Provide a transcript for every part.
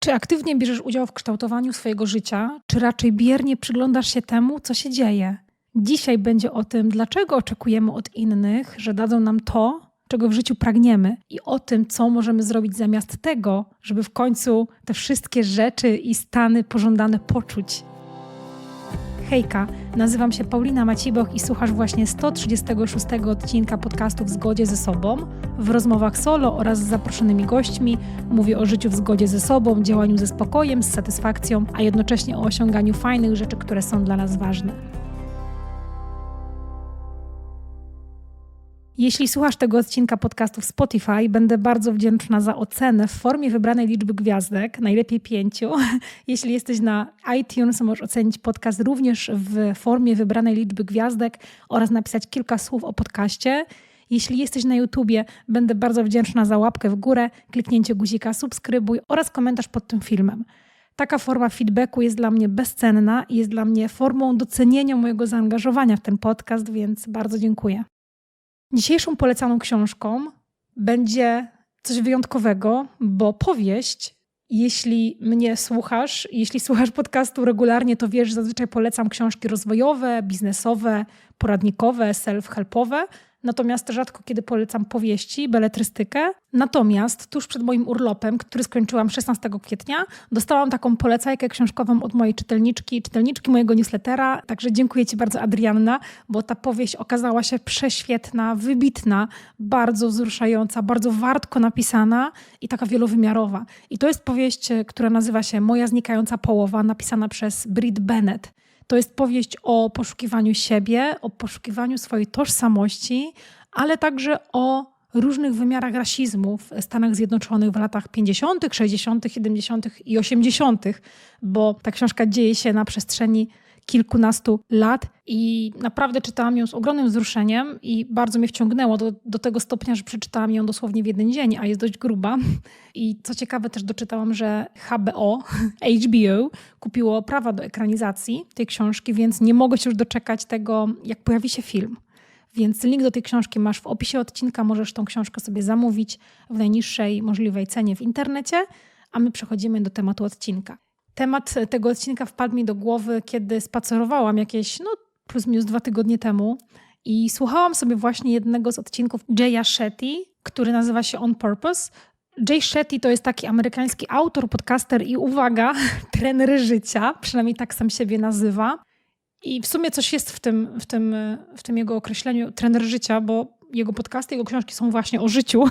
Czy aktywnie bierzesz udział w kształtowaniu swojego życia, czy raczej biernie przyglądasz się temu, co się dzieje? Dzisiaj będzie o tym, dlaczego oczekujemy od innych, że dadzą nam to, czego w życiu pragniemy, i o tym, co możemy zrobić zamiast tego, żeby w końcu te wszystkie rzeczy i stany pożądane poczuć. Hejka, nazywam się Paulina Maciboch i słuchasz właśnie 136 odcinka podcastu W zgodzie ze sobą. W rozmowach solo oraz z zaproszonymi gośćmi mówię o życiu w zgodzie ze sobą, działaniu ze spokojem, z satysfakcją, a jednocześnie o osiąganiu fajnych rzeczy, które są dla nas ważne. Jeśli słuchasz tego odcinka podcastu w Spotify, będę bardzo wdzięczna za ocenę w formie wybranej liczby gwiazdek, najlepiej pięciu. Jeśli jesteś na iTunes, możesz ocenić podcast również w formie wybranej liczby gwiazdek oraz napisać kilka słów o podcaście. Jeśli jesteś na YouTubie, będę bardzo wdzięczna za łapkę w górę, kliknięcie guzika subskrybuj oraz komentarz pod tym filmem. Taka forma feedbacku jest dla mnie bezcenna i jest dla mnie formą docenienia mojego zaangażowania w ten podcast, więc bardzo dziękuję. Dzisiejszą polecaną książką będzie coś wyjątkowego, bo powieść, jeśli mnie słuchasz, jeśli słuchasz podcastu regularnie, to wiesz, że zazwyczaj polecam książki rozwojowe, biznesowe, poradnikowe, self-helpowe, natomiast rzadko kiedy polecam powieści, beletrystykę. Natomiast tuż przed moim urlopem, który skończyłam 16 kwietnia, dostałam taką polecajkę książkową od mojej czytelniczki, czytelniczki mojego newslettera. Także dziękuję Ci bardzo, Adrianna, bo ta powieść okazała się prześwietna, wybitna, bardzo wzruszająca, bardzo wartko napisana i taka wielowymiarowa. I to jest powieść, która nazywa się Moja znikająca połowa, napisana przez Brit Bennett. To jest powieść o poszukiwaniu siebie, o poszukiwaniu swojej tożsamości, ale także o różnych wymiarach rasizmu w Stanach Zjednoczonych w latach 50., 60., 70. i 80., bo ta książka dzieje się na przestrzeni kilkunastu lat i naprawdę czytałam ją z ogromnym wzruszeniem i bardzo mnie wciągnęło do, do tego stopnia, że przeczytałam ją dosłownie w jeden dzień, a jest dość gruba. I co ciekawe też doczytałam, że HBO, HBO kupiło prawa do ekranizacji tej książki, więc nie mogę się już doczekać tego, jak pojawi się film. Więc link do tej książki masz w opisie odcinka. Możesz tą książkę sobie zamówić w najniższej możliwej cenie w internecie, a my przechodzimy do tematu odcinka. Temat tego odcinka wpadł mi do głowy, kiedy spacerowałam jakieś, no plus minus dwa tygodnie temu i słuchałam sobie właśnie jednego z odcinków Jaya Shetty, który nazywa się On Purpose. Jay Shetty to jest taki amerykański autor, podcaster i uwaga, trener życia, przynajmniej tak sam siebie nazywa. I w sumie coś jest w tym, w tym, w tym jego określeniu trener życia, bo jego podcasty, jego książki są właśnie o życiu.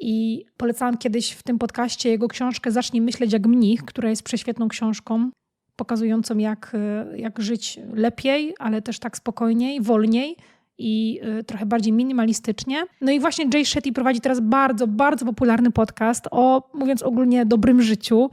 I polecałam kiedyś w tym podcaście jego książkę Zacznij myśleć jak mnich, która jest prześwietną książką, pokazującą jak, jak żyć lepiej, ale też tak spokojniej, wolniej i y, trochę bardziej minimalistycznie. No i właśnie Jay Shetty prowadzi teraz bardzo, bardzo popularny podcast o, mówiąc ogólnie, dobrym życiu,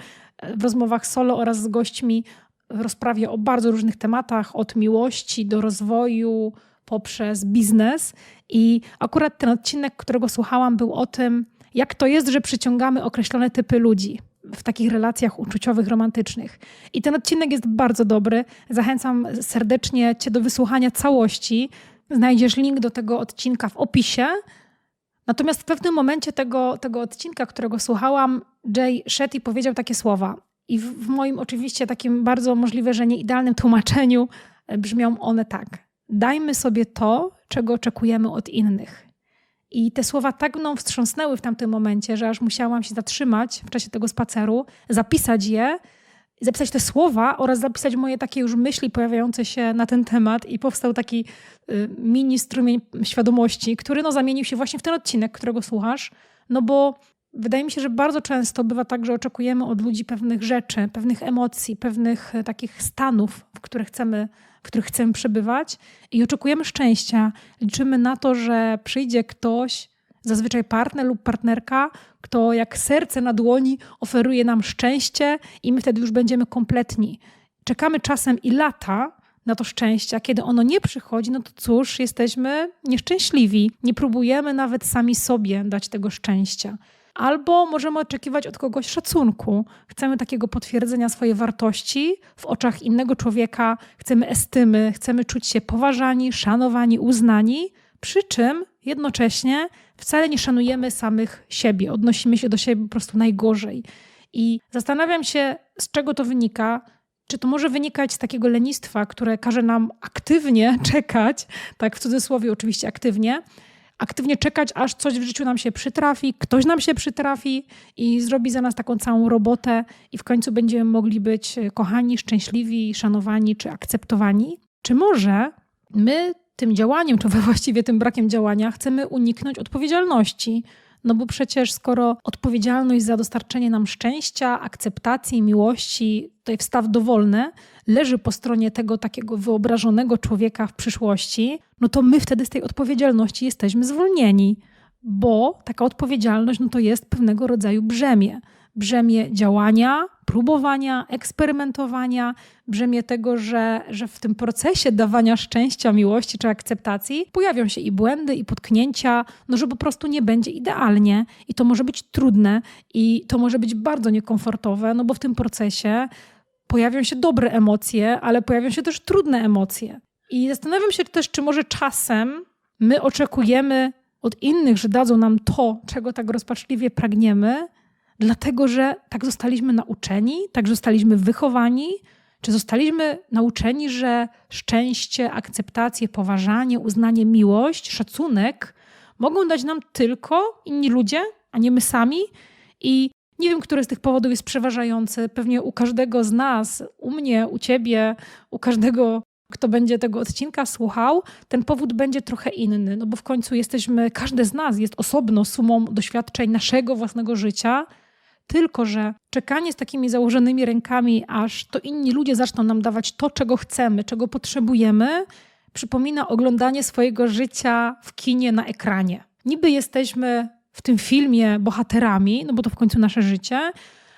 w rozmowach solo oraz z gośćmi w rozprawie o bardzo różnych tematach, od miłości do rozwoju poprzez biznes. I akurat ten odcinek, którego słuchałam, był o tym, jak to jest, że przyciągamy określone typy ludzi w takich relacjach uczuciowych, romantycznych. I ten odcinek jest bardzo dobry. Zachęcam serdecznie Cię do wysłuchania całości. Znajdziesz link do tego odcinka w opisie. Natomiast w pewnym momencie tego, tego odcinka, którego słuchałam, Jay Shetty powiedział takie słowa. I w, w moim oczywiście takim bardzo możliwe, że nie idealnym tłumaczeniu brzmią one tak. Dajmy sobie to, czego oczekujemy od innych. I te słowa tak mną wstrząsnęły w tamtym momencie, że aż musiałam się zatrzymać w czasie tego spaceru, zapisać je, zapisać te słowa oraz zapisać moje takie już myśli pojawiające się na ten temat. I powstał taki y, mini strumień świadomości, który no zamienił się właśnie w ten odcinek, którego słuchasz, no bo wydaje mi się, że bardzo często bywa tak, że oczekujemy od ludzi pewnych rzeczy, pewnych emocji, pewnych e, takich stanów, w których chcemy w których chcemy przebywać i oczekujemy szczęścia. Liczymy na to, że przyjdzie ktoś, zazwyczaj partner lub partnerka, kto jak serce na dłoni oferuje nam szczęście i my wtedy już będziemy kompletni. Czekamy czasem i lata na to szczęście, a kiedy ono nie przychodzi, no to cóż, jesteśmy nieszczęśliwi. Nie próbujemy nawet sami sobie dać tego szczęścia albo możemy oczekiwać od kogoś szacunku. Chcemy takiego potwierdzenia swojej wartości w oczach innego człowieka, chcemy estymy, chcemy czuć się poważani, szanowani, uznani, przy czym jednocześnie wcale nie szanujemy samych siebie, odnosimy się do siebie po prostu najgorzej. I zastanawiam się, z czego to wynika. Czy to może wynikać z takiego lenistwa, które każe nam aktywnie czekać, tak w cudzysłowie oczywiście aktywnie, aktywnie czekać, aż coś w życiu nam się przytrafi, ktoś nam się przytrafi i zrobi za nas taką całą robotę, i w końcu będziemy mogli być kochani, szczęśliwi, szanowani czy akceptowani? Czy może my tym działaniem, czy właściwie tym brakiem działania, chcemy uniknąć odpowiedzialności? No bo przecież skoro odpowiedzialność za dostarczenie nam szczęścia, akceptacji, miłości, tutaj wstaw dowolne, leży po stronie tego takiego wyobrażonego człowieka w przyszłości, no to my wtedy z tej odpowiedzialności jesteśmy zwolnieni, bo taka odpowiedzialność no to jest pewnego rodzaju brzemię brzemię działania, próbowania, eksperymentowania, brzemię tego, że, że w tym procesie dawania szczęścia, miłości czy akceptacji pojawią się i błędy, i potknięcia, no że po prostu nie będzie idealnie i to może być trudne i to może być bardzo niekomfortowe, no bo w tym procesie pojawią się dobre emocje, ale pojawią się też trudne emocje. I zastanawiam się też, czy może czasem my oczekujemy od innych, że dadzą nam to, czego tak rozpaczliwie pragniemy, dlatego że tak zostaliśmy nauczeni, tak zostaliśmy wychowani, czy zostaliśmy nauczeni, że szczęście, akceptację, poważanie, uznanie, miłość, szacunek mogą dać nam tylko inni ludzie, a nie my sami. I nie wiem, który z tych powodów jest przeważający. Pewnie u każdego z nas, u mnie, u ciebie, u każdego, kto będzie tego odcinka słuchał, ten powód będzie trochę inny. No bo w końcu jesteśmy, każdy z nas jest osobno sumą doświadczeń naszego własnego życia tylko, że czekanie z takimi założonymi rękami, aż to inni ludzie zaczną nam dawać to, czego chcemy, czego potrzebujemy, przypomina oglądanie swojego życia w kinie na ekranie. Niby jesteśmy w tym filmie bohaterami, no bo to w końcu nasze życie,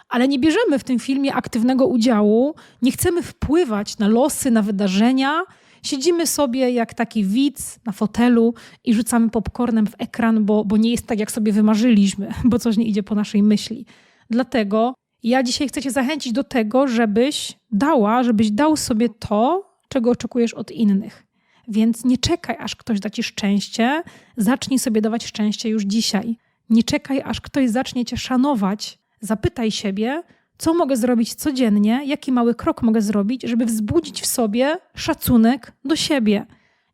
ale nie bierzemy w tym filmie aktywnego udziału, nie chcemy wpływać na losy, na wydarzenia. Siedzimy sobie jak taki widz na fotelu i rzucamy popcornem w ekran, bo, bo nie jest tak, jak sobie wymarzyliśmy, bo coś nie idzie po naszej myśli. Dlatego ja dzisiaj chcę Cię zachęcić do tego, żebyś dała, żebyś dał sobie to, czego oczekujesz od innych. Więc nie czekaj, aż ktoś da Ci szczęście, zacznij sobie dawać szczęście już dzisiaj. Nie czekaj, aż ktoś zacznie Cię szanować. Zapytaj siebie, co mogę zrobić codziennie, jaki mały krok mogę zrobić, żeby wzbudzić w sobie szacunek do siebie.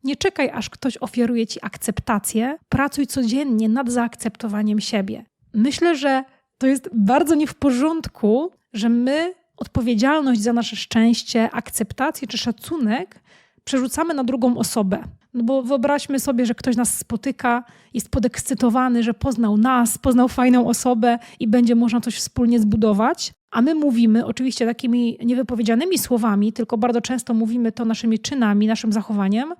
Nie czekaj, aż ktoś ofiaruje ci akceptację, pracuj codziennie nad zaakceptowaniem siebie. Myślę, że to jest bardzo nie w porządku, że my odpowiedzialność za nasze szczęście, akceptację czy szacunek przerzucamy na drugą osobę. No bo wyobraźmy sobie, że ktoś nas spotyka, jest podekscytowany, że poznał nas, poznał fajną osobę i będzie można coś wspólnie zbudować. A my mówimy, oczywiście takimi niewypowiedzianymi słowami, tylko bardzo często mówimy to naszymi czynami, naszym zachowaniem.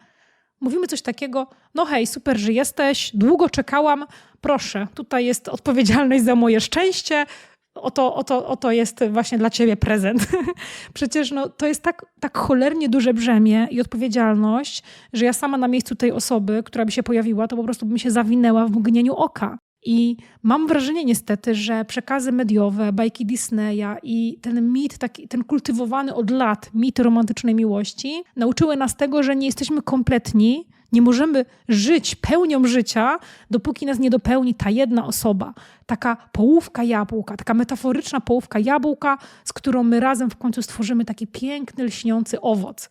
Mówimy coś takiego, no hej, super, że jesteś, długo czekałam, proszę, tutaj jest odpowiedzialność za moje szczęście, oto, oto, oto jest właśnie dla ciebie prezent. Przecież no, to jest tak, tak cholernie duże brzemię i odpowiedzialność, że ja sama na miejscu tej osoby, która by się pojawiła, to po prostu bym się zawinęła w mgnieniu oka. I mam wrażenie niestety, że przekazy mediowe, bajki Disneya i ten mit, taki, ten kultywowany od lat mit romantycznej miłości nauczyły nas tego, że nie jesteśmy kompletni, nie możemy żyć pełnią życia, dopóki nas nie dopełni ta jedna osoba. Taka połówka jabłka, taka metaforyczna połówka jabłka, z którą my razem w końcu stworzymy taki piękny, lśniący owoc.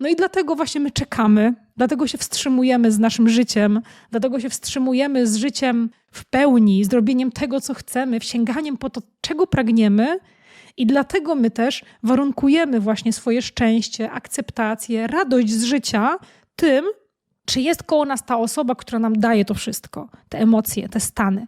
No i dlatego właśnie my czekamy, dlatego się wstrzymujemy z naszym życiem, dlatego się wstrzymujemy z życiem w pełni, z robieniem tego, co chcemy, sięganiem po to, czego pragniemy. I dlatego my też warunkujemy właśnie swoje szczęście, akceptację, radość z życia tym, czy jest koło nas ta osoba, która nam daje to wszystko, te emocje, te stany.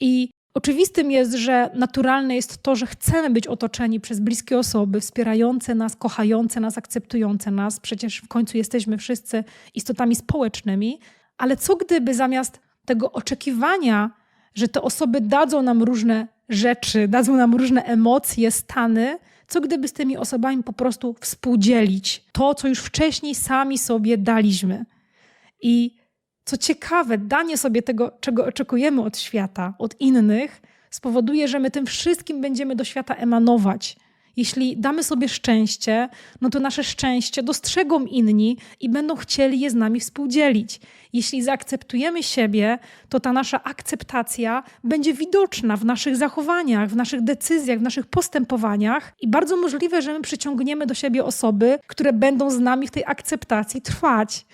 I Oczywistym jest, że naturalne jest to, że chcemy być otoczeni przez bliskie osoby, wspierające nas, kochające nas, akceptujące nas. Przecież w końcu jesteśmy wszyscy istotami społecznymi. Ale co gdyby zamiast tego oczekiwania, że te osoby dadzą nam różne rzeczy, dadzą nam różne emocje, stany, co gdyby z tymi osobami po prostu współdzielić to, co już wcześniej sami sobie daliśmy. I co ciekawe, danie sobie tego, czego oczekujemy od świata, od innych, spowoduje, że my tym wszystkim będziemy do świata emanować. Jeśli damy sobie szczęście, no to nasze szczęście dostrzegą inni i będą chcieli je z nami współdzielić. Jeśli zaakceptujemy siebie, to ta nasza akceptacja będzie widoczna w naszych zachowaniach, w naszych decyzjach, w naszych postępowaniach i bardzo możliwe, że my przyciągniemy do siebie osoby, które będą z nami w tej akceptacji trwać.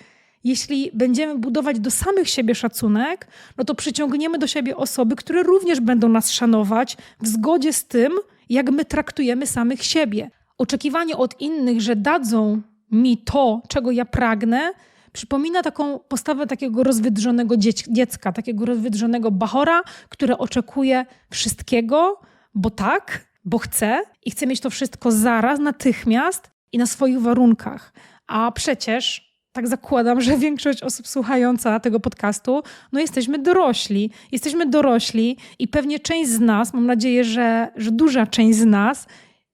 Jeśli będziemy budować do samych siebie szacunek, no to przyciągniemy do siebie osoby, które również będą nas szanować w zgodzie z tym, jak my traktujemy samych siebie. Oczekiwanie od innych, że dadzą mi to, czego ja pragnę, przypomina taką postawę takiego rozwydrzonego dziecka, takiego rozwydrzonego bachora, które oczekuje wszystkiego, bo tak, bo chce i chce mieć to wszystko zaraz, natychmiast i na swoich warunkach. A przecież tak zakładam, że większość osób słuchająca tego podcastu, no jesteśmy dorośli. Jesteśmy dorośli i pewnie część z nas, mam nadzieję, że, że duża część z nas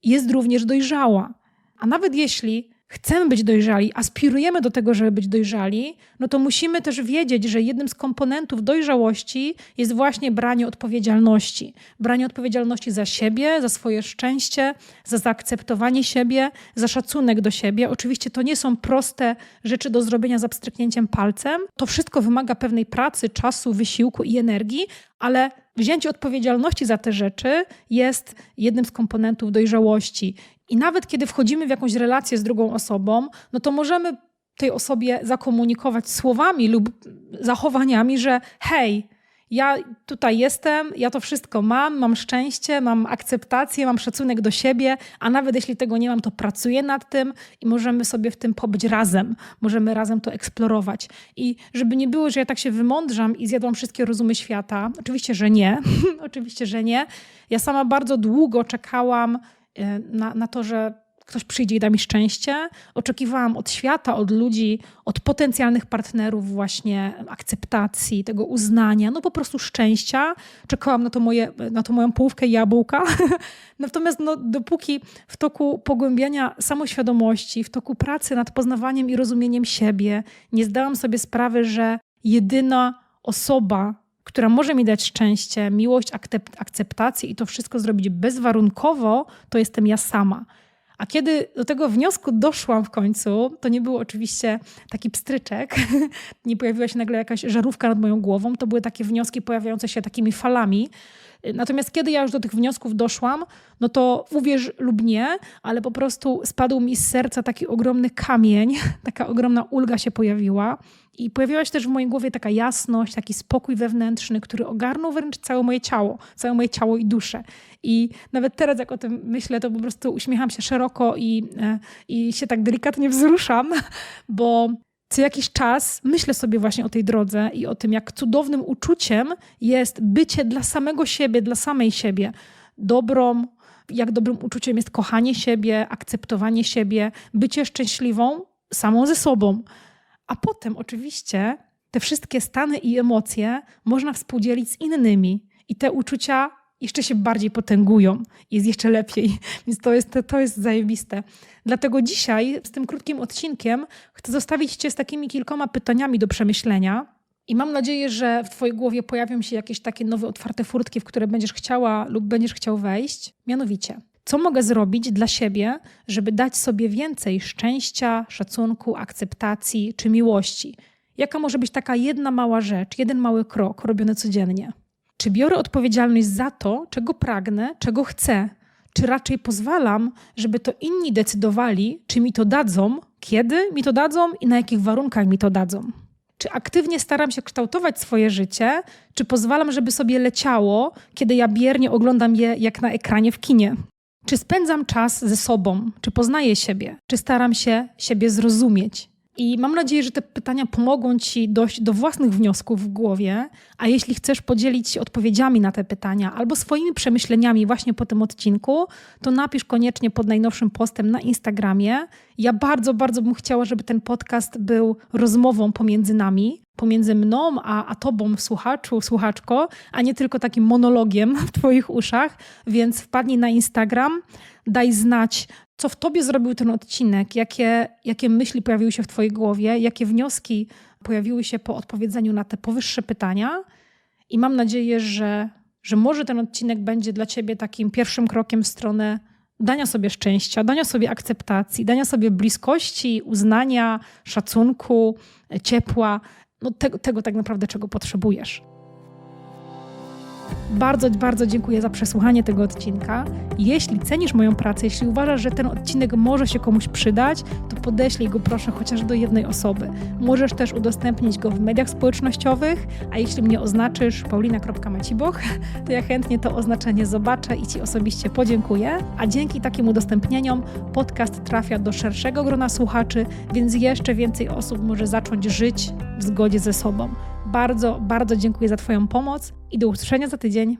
jest również dojrzała. A nawet jeśli chcemy być dojrzali, aspirujemy do tego, żeby być dojrzali, no to musimy też wiedzieć, że jednym z komponentów dojrzałości jest właśnie branie odpowiedzialności. Branie odpowiedzialności za siebie, za swoje szczęście, za zaakceptowanie siebie, za szacunek do siebie. Oczywiście to nie są proste rzeczy do zrobienia za pstryknięciem palcem. To wszystko wymaga pewnej pracy, czasu, wysiłku i energii, ale wzięcie odpowiedzialności za te rzeczy jest jednym z komponentów dojrzałości. I nawet kiedy wchodzimy w jakąś relację z drugą osobą, no to możemy tej osobie zakomunikować słowami lub zachowaniami, że hej, ja tutaj jestem, ja to wszystko mam, mam szczęście, mam akceptację, mam szacunek do siebie, a nawet jeśli tego nie mam, to pracuję nad tym i możemy sobie w tym pobyć razem, możemy razem to eksplorować. I żeby nie było, że ja tak się wymądrzam i zjadłam wszystkie rozumy świata, oczywiście, że nie, oczywiście, że nie. Ja sama bardzo długo czekałam e, na, na to, że ktoś przyjdzie i da mi szczęście. Oczekiwałam od świata, od ludzi, od potencjalnych partnerów właśnie akceptacji, tego uznania, no po prostu szczęścia. Czekałam na to, moje, na to moją połówkę jabłka. Natomiast no, dopóki w toku pogłębiania samoświadomości, w toku pracy nad poznawaniem i rozumieniem siebie, nie zdałam sobie sprawy, że jedyna osoba, która może mi dać szczęście, miłość, akceptację i to wszystko zrobić bezwarunkowo, to jestem ja sama. A kiedy do tego wniosku doszłam w końcu, to nie był oczywiście taki pstryczek, nie pojawiła się nagle jakaś żarówka nad moją głową, to były takie wnioski pojawiające się takimi falami. Natomiast kiedy ja już do tych wniosków doszłam, no to uwierz lub nie, ale po prostu spadł mi z serca taki ogromny kamień, taka ogromna ulga się pojawiła. I pojawiła się też w mojej głowie taka jasność, taki spokój wewnętrzny, który ogarnął wręcz całe moje ciało, całe moje ciało i duszę. I nawet teraz, jak o tym myślę, to po prostu uśmiecham się szeroko i, e, i się tak delikatnie wzruszam, bo co jakiś czas myślę sobie właśnie o tej drodze i o tym, jak cudownym uczuciem jest bycie dla samego siebie, dla samej siebie dobrą, jak dobrym uczuciem jest kochanie siebie, akceptowanie siebie, bycie szczęśliwą samą ze sobą. A potem oczywiście te wszystkie stany i emocje można współdzielić z innymi i te uczucia jeszcze się bardziej potęgują, jest jeszcze lepiej, więc to jest, to jest zajebiste. Dlatego dzisiaj z tym krótkim odcinkiem chcę zostawić Cię z takimi kilkoma pytaniami do przemyślenia. I mam nadzieję, że w Twojej głowie pojawią się jakieś takie nowe, otwarte furtki, w które będziesz chciała lub będziesz chciał wejść. Mianowicie, co mogę zrobić dla siebie, żeby dać sobie więcej szczęścia, szacunku, akceptacji czy miłości? Jaka może być taka jedna mała rzecz, jeden mały krok robiony codziennie? Czy biorę odpowiedzialność za to, czego pragnę, czego chcę? Czy raczej pozwalam, żeby to inni decydowali, czy mi to dadzą, kiedy mi to dadzą i na jakich warunkach mi to dadzą? Czy aktywnie staram się kształtować swoje życie, czy pozwalam, żeby sobie leciało, kiedy ja biernie oglądam je jak na ekranie w kinie? Czy spędzam czas ze sobą? Czy poznaję siebie? Czy staram się siebie zrozumieć? I mam nadzieję, że te pytania pomogą Ci dojść do własnych wniosków w głowie. A jeśli chcesz podzielić się odpowiedziami na te pytania albo swoimi przemyśleniami właśnie po tym odcinku, to napisz koniecznie pod najnowszym postem na Instagramie. Ja bardzo, bardzo bym chciała, żeby ten podcast był rozmową pomiędzy nami, pomiędzy mną a, a tobą, słuchaczu, słuchaczko, a nie tylko takim monologiem w Twoich uszach. Więc wpadnij na Instagram, daj znać, co w tobie zrobił ten odcinek, jakie, jakie myśli pojawiły się w twojej głowie, jakie wnioski pojawiły się po odpowiedzeniu na te powyższe pytania. I mam nadzieję, że, że może ten odcinek będzie dla ciebie takim pierwszym krokiem w stronę dania sobie szczęścia, dania sobie akceptacji, dania sobie bliskości, uznania, szacunku, ciepła, no tego, tego tak naprawdę, czego potrzebujesz. Bardzo, bardzo dziękuję za przesłuchanie tego odcinka. Jeśli cenisz moją pracę, jeśli uważasz, że ten odcinek może się komuś przydać, to podeślij go proszę chociaż do jednej osoby. Możesz też udostępnić go w mediach społecznościowych, a jeśli mnie oznaczysz paulina.maciboch, to ja chętnie to oznaczenie zobaczę i Ci osobiście podziękuję. A dzięki takim udostępnieniom podcast trafia do szerszego grona słuchaczy, więc jeszcze więcej osób może zacząć żyć w zgodzie ze sobą. Bardzo, bardzo dziękuję za Twoją pomoc i do usłyszenia za tydzień.